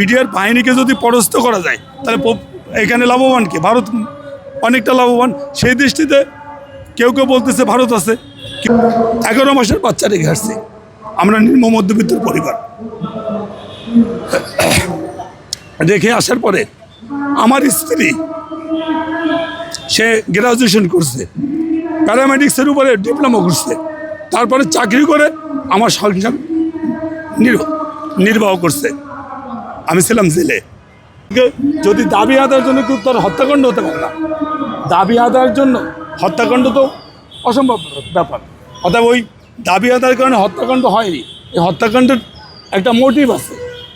PDR বাহিনীকে যদি পরাস্ত করা যায়, তাহলে এখানে লাভবান কে? ভারত অনেকটা লাভবান। সেই দৃষ্টিতে কেউ কেউ বলতেছে ভারত আছে। এগারো মাসের বাচ্চা রেখে আসছে। আমরা নিম্ন মধ্যবিত্ত পরিবার। রেখে আসার পরে আমার স্ত্রী, সে গ্রাজুয়েশন করছে। প্যারামেডিক্সের উপরে ডিপ্লোমা করছে। তারপরে চাকরি করে আমার সংসার নির- নির্বাহ করছে। আমি ছিলাম জেলে। যদি দাবি আদায়ের জন্য কেউ তার হত্যাকাণ্ড হতে পারে না। দাবি আদায়ের জন্য হত্যাকাণ্ড তো অসম্ভব ব্যাপার। অর্থাৎ ওই দাবি আদায়ের কারণে হত্যাকাণ্ড হয়নি। এই হত্যাকাণ্ডের একটা মোটিভ আছে।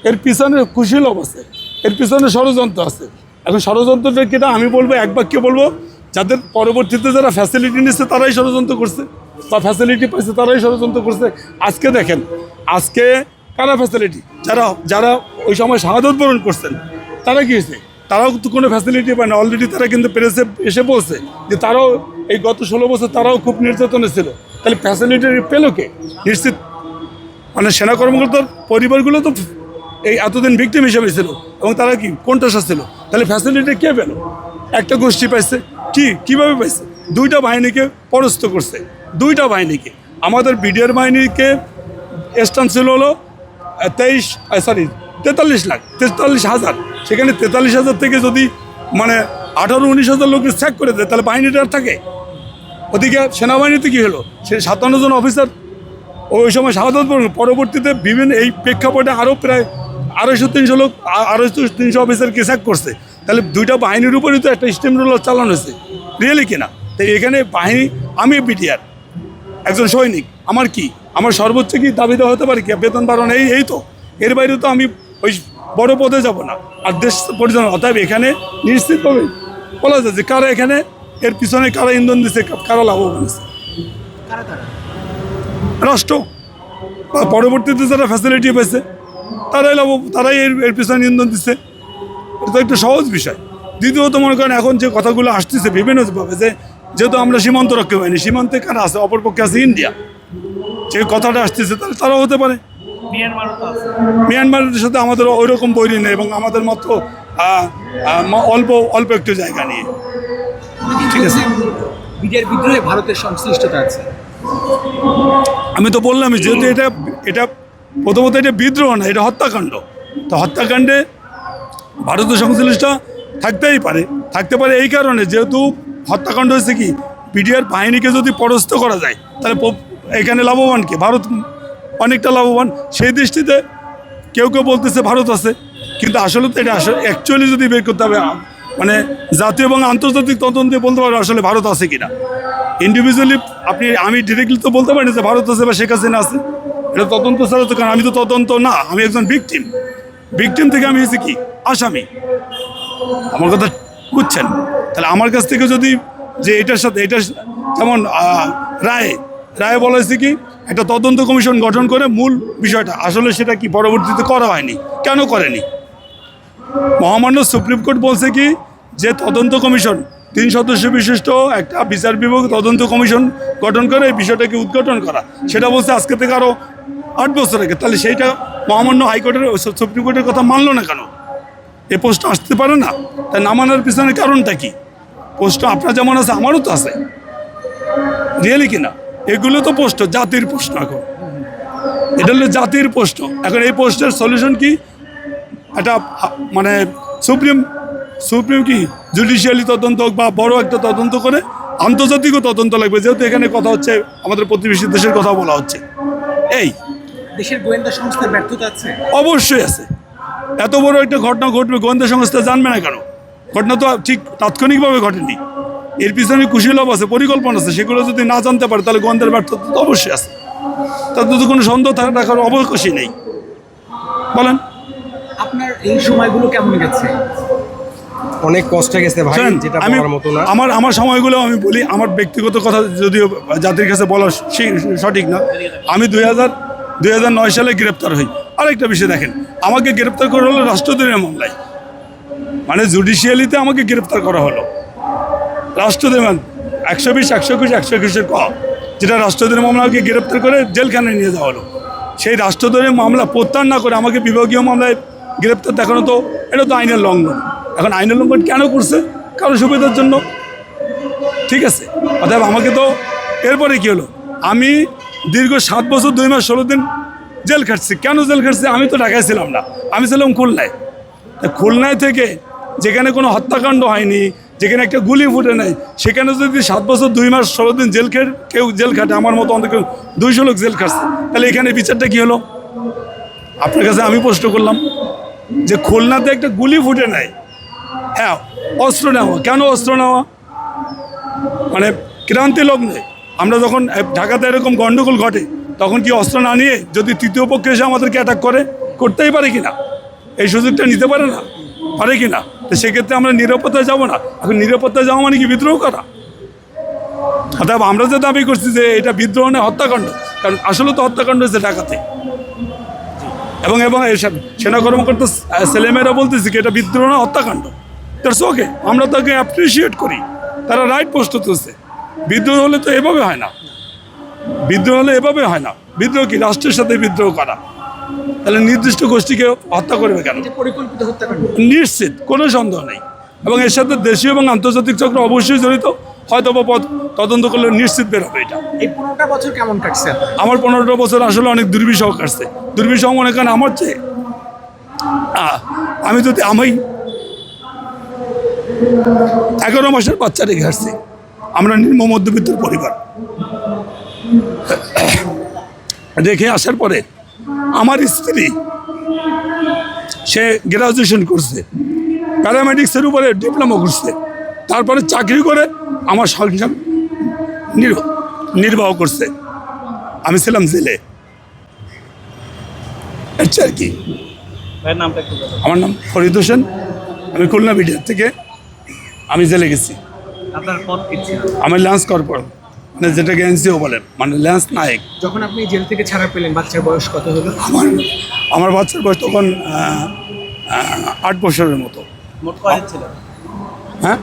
এর পিছনে কুশীলভ আছে। এর পিছনে ষড়যন্ত্র আছে। এখন ষড়যন্ত্রটা কিনা আমি বলব, এক বাক্যে বলব, যাদের পরবর্তীতে যারা ফ্যাসিলিটি নিচ্ছে তারাই ষড়যন্ত্র করছে, বা ফ্যাসিলিটি পাইছে তারাই ষড়যন্ত্র করছে। আজকে দেখেন, আজকে কারা ফ্যাসিলিটি যারা যারা ওই সময় শাহাদত বরণ করছেন, তারা কি হয়েছে? তারাও তো কোনো ফ্যাসিলিটি পায় না। অলরেডি তারা কিন্তু প্রেসে এসে বলছে যে তারাও এই গত ষোলো বছর তারাও খুব নির্যাতনে ছিল। তাহলে ফ্যাসিলিটি পেল কে? নিশ্চিত। মানে সেনা কর্মকর্তার পরিবারগুলো তো এই এতদিন ভিকটিম হিসেবে ছিল। এবং তারা কি? কোনটা ছিল। তাহলে ফ্যাসিলিটি কে পেল? একটা গোষ্ঠী পাইছে। কি? কীভাবে পাইছে? দুইটা বাহিনীকে পরাস্ত করছে। দুইটা বাহিনীকে। আমাদের বিডিআর বাহিনীকে স্টান ছিল হলো তেইশ সরি তেতাল্লিশ লাখ, তেতাল্লিশ হাজার। সেখানে তেতাল্লিশ হাজার থেকে যদি মানে আঠারো, উনিশ হাজার লোককে স্যাক করে দেয়, তাহলে বাহিনীটা আর থাকে। ওদিকে সেনাবাহিনীতে কী হলো? সে সাতান্ন জন অফিসার ওই সময় শাহাদত পরবর্তীতে বিভিন্ন এই প্রেক্ষাপটে আরও প্রায় আড়াইশো, তিনশো লোক আড়াইশো, তিনশো অফিসারকে স্যাক করছে। তাহলে দুইটা বাহিনীর উপরেই তো একটা স্টিম রোলার চালানো হয়েছে। রিয়েলি কিনা? তো এখানে বাহিনী, আমি বিটিআর একজন সৈনিক, আমার কি? আমার সর্বোচ্চ কি দাবি দেওয়া হতে পারে কি? বেতন বাড়ানো এই এই তো। এর বাইরে তো আমি ওই বড় পদে যাব না। আর দেশ পরিচালনা, অতএব এখানে নিশ্চিতভাবে বলা যায় যে কারা এখানে, এর পিছনে কারা ইন্ধন দিচ্ছে কারা লাভবান হয়েছে। রাষ্ট্র, বা পরবর্তীতে যারা ফ্যাসিলিটি পেয়েছে, তারাই লাভ, তারাই এর এর পিছনে ইন্ধন দিচ্ছে এটা তো একটা সহজ বিষয়। দ্বিতীয়ত মনে করেন, এখন যে কথাগুলো আসতেছে বিভিন্নভাবে যে, যেহেতু আমরা সীমান্ত রক্ষা পাইনি সীমান্তে কারা আছে? অপরপক্ষে আছে ইন্ডিয়া। যে কথাটা আসতেছে তাহলে তারাও হতে পারে। মিয়ানমারের সাথে আমাদের ওই রকম বৈরী নেই এবং আমাদের মতো অল্প অল্প একটু জায়গা নিয়ে ঠিক আছে। বিডিআর বিদ্রোহে ভারতের সংশ্লিষ্টতা আছে। আমি তো বললামই যেহেতু এটা এটা প্রথমত এটা বিদ্রোহ না এটা হত্যাকাণ্ড। তো হত্যাকাণ্ডে ভারতের সংশ্লিষ্ট থাকতেই পারে থাকতে পারে এই কারণে। যেহেতু হত্যাকাণ্ড হয়েছে কি বিডিআর বাহিনীকে যদি পরস্ত করা যায় তাহলে এখানে লাভবান কে? ভারত অনেকটা লাভবান। সেই দৃষ্টিতে কেউ কেউ বলতেছে ভারত আছে, কিন্তু আসলে তো এটা আসলে অ্যাকচুয়ালি যদি বের করতে হবে মানে জাতীয় এবং আন্তর্জাতিক তদন্ত দিয়ে বলতে পারব আসলে ভারত আছে কিনা। ইন্ডিভিজুয়ালি আপনি, আমি ডিরেক্টলি তো বলতে পারি যে ভারত আছে বা শেখ হাসিনা আছে। এটা তদন্ত ছাড়া তো কারণ আমি তো তদন্ত না, আমি একজন ভিকটিম ভিকটিম থেকে আমি হয়েছি কি? আসামি। আমার কথা বুঝছেন? তাহলে আমার কাছ থেকে যদি যে এটার সাথে, এটার যেমন রায় রায় বলা হয়েছে কি, একটা তদন্ত কমিশন গঠন করে মূল বিষয়টা, আসলে সেটা কি পরবর্তীতে করা হয়নি, কেন করেনি? মহামান্য সুপ্রিম কোর্ট বলছে কি, যে তদন্ত কমিশন, তিন সদস্য বিশিষ্ট একটা বিচার বিভাগ তদন্ত কমিশন গঠন করে এই বিষয়টাকে উদ্ঘাটন করা। সেটা বলছে আজকে থেকে আরও আট বছর আগে। তাহলে সেইটা মহামান্য হাইকোর্টের সুপ্রিম কোর্টের কথা মানলো না কেন? এ প্রশ্ন আসতে পারে না? তাই না মানার পিছনে কারণটা কি? প্রশ্ন আপনার যেমন আছে, আমারও তো আছে। রিয়েলি কিনা এগুলো তো প্রশ্ন জাতির প্রশ্ন এখন। এটা হলো জাতির প্রশ্ন। এখন এই প্রশ্নের সলিউশন কি? একটা মানে সুপ্রিম সুপ্রিম কি? জুডিশিয়ালি তদন্ত হোক বা বড় একটা তদন্ত করে আন্তর্জাতিকও তদন্ত লাগবে। যেহেতু এখানে কথা হচ্ছে আমাদের প্রতিবেশী দেশের কথা বলা হচ্ছে। এই দেশের গোয়েন্দা সংস্থার ব্যর্থতা আছে? অবশ্যই আছে। এত বড় একটা ঘটনা ঘটবে গোয়েন্দা সংস্থা জানবে না কেন? ঘটনা তো ঠিক তাৎক্ষণিকভাবে ঘটেনি। এর পিছনে কুশীলভ আছে পরিকল্পনা আছে। সেগুলো যদি না জানতে পারে তাহলে গন্ধের ব্যর্থতা তো অবশ্যই আছে। তাতে তো কোনো সন্দেহ থাকা- রাখার অবকাশই নেই। বলেন। আপনার এই সময়গুলো কেমন গেছে? অনেক কষ্টে গেছে ভাই যেটা আমি বলার মতো না। আমার আমার সময়গুলো আমি বলি আমার ব্যক্তিগত কথা যদিও জাতির কাছে বলা সঠিক না। আমি দুই হাজার দুই হাজার নয় সালে গ্রেপ্তার হই। আরেকটা বিষয় দেখেন আমাকে গ্রেপ্তার করা হলো রাষ্ট্রদ্রোহের মামলায়। মানে জুডিশিয়ালিতে আমাকে গ্রেপ্তার করা হলো। রাষ্ট্রদ্রোহ একশো বিশ, একশো একুশ, একশো একুশের ক, যেটা রাষ্ট্রদ্রোহের মামলাকে গ্রেপ্তার করে জেলখানায় নিয়ে যাওয়া হলো। সেই রাষ্ট্রদ্রোহের মামলা প্রত্যাহার না করে আমাকে বিভাগীয় মামলায় গ্রেপ্তার দেখানো তো, এটা তো আইনের লঙ্ঘন। এখন আইনের লঙ্ঘন কেন করছে? কারও সুবিধার জন্য। ঠিক আছে? অতএব আমাকে তো এরপরে কী হলো? আমি দীর্ঘ সাত বছর, দুই মাস, ষোলো দিন জেল খাটছি। কেন জেল খাটছি? আমি তো ঢাকায় ছিলাম না। আমি ছিলাম খুলনায়। খুলনায় থেকে যেখানে কোনো হত্যাকাণ্ড হয়নি যেখানে একটা গুলি ফুটে নাই, সেখানে যদি সাত বছর, দুই মাস ষোলো দিন জেল খেয়ে কেউ জেল খাটে, আমার মতো অনেক দুইশো লোক জেল খাটছে, তাহলে এখানে বিচারটা কী হলো? আপনার কাছে আমি প্রশ্ন করলাম যে খুলনাতে একটা গুলি ফুটে নাই হ্যাঁ অস্ত্র নেওয়া, কেন অস্ত্র নেওয়া? মানে ক্রান্তি লগ্নে, আমরা যখন ঢাকাতে এরকম গণ্ডগোল ঘটে, তখন কি অস্ত্র না নিয়ে যদি তৃতীয় পক্ষ এসে আমাদেরকে অ্যাটাক করে, করতেই পারে কি না এই সুযোগটা নিতে পারে না? পারে কি না তো সেক্ষেত্রে আমরা নিরাপত্তায় যাব না। এখন নিরাপত্তায় যাওয়া মানে কি? বিদ্রোহ করা। অর্থাৎ আমরা যে দাবি করছি যে এটা বিদ্রোহ নয়, হত্যাকাণ্ড। কারণ আসলে তো হত্যাকাণ্ড হয়েছে ঢাকাতে। এবং এবং সেনা কর্মকর্তা ছেলেমেয়েরা বলতেছে কি, এটা বিদ্রোহ না হত্যাকাণ্ড। দ্যাটস ওকে আমরা তাকে অ্যাপ্রিসিয়েট করি। তারা রাইট প্রস্তুত হচ্ছে বিদ্রোহ হলে তো এভাবে হয় না। বিদ্রোহ হলে এভাবে হয় না। বিদ্রোহ কি? রাষ্ট্রের সাথে বিদ্রোহ করা। তাহলে নির্দিষ্ট গোষ্ঠীকে হত্যা করবে কেন? পরিকল্পিত হত্যাকাণ্ড নিশ্চিত কোনো সন্দেহ নেই। এবং এর সাথে দেশীয় এবং আন্তর্জাতিক চক্র অবশ্যই জড়িত। হয়তো বা পদ তদন্ত করলে নিশ্চিত বের হবে এটা। এই পনেরোটা বছর কেমন কাটছে? আমার পনেরোটা বছর আসলে অনেক দুর্বিষহ কাটছে। দুর্বিষহ মনে করেন আমার চেয়ে? আমি যদি আমি এগারো মাসের বাচ্চা রেখে আসছি। আমরা নিম্ন মধ্যবিত্তের পরিবার। রেখে আসার পরে আমার স্ত্রী সে গ্রাজুয়েশন করছে প্যারামেডিক্সের উপরে ডিপ্লোমা করছে তারপরে চাকরি করে আমার সংসার নির- নির্বাহ করছে। আমি ছিলাম জেলে। আচ্ছা আর কি। আমার নাম ফরিদ হোসেন। আমি খুলনা মিডিয়ার থেকে আমি জেলে গেছি। আপনার পদ কি মানে যেটাকে এনজিও বলে মানে ল্যান্স নায়ক। যখন আপনি জেল থেকে ছাড়া পেলেন বাচ্চার বয়স কত হলো? আমার আমার বাচ্চার বয়স তখন আট বছরের মতো। মোট কয়দিন ছিল? হ্যাঁ?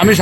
আমি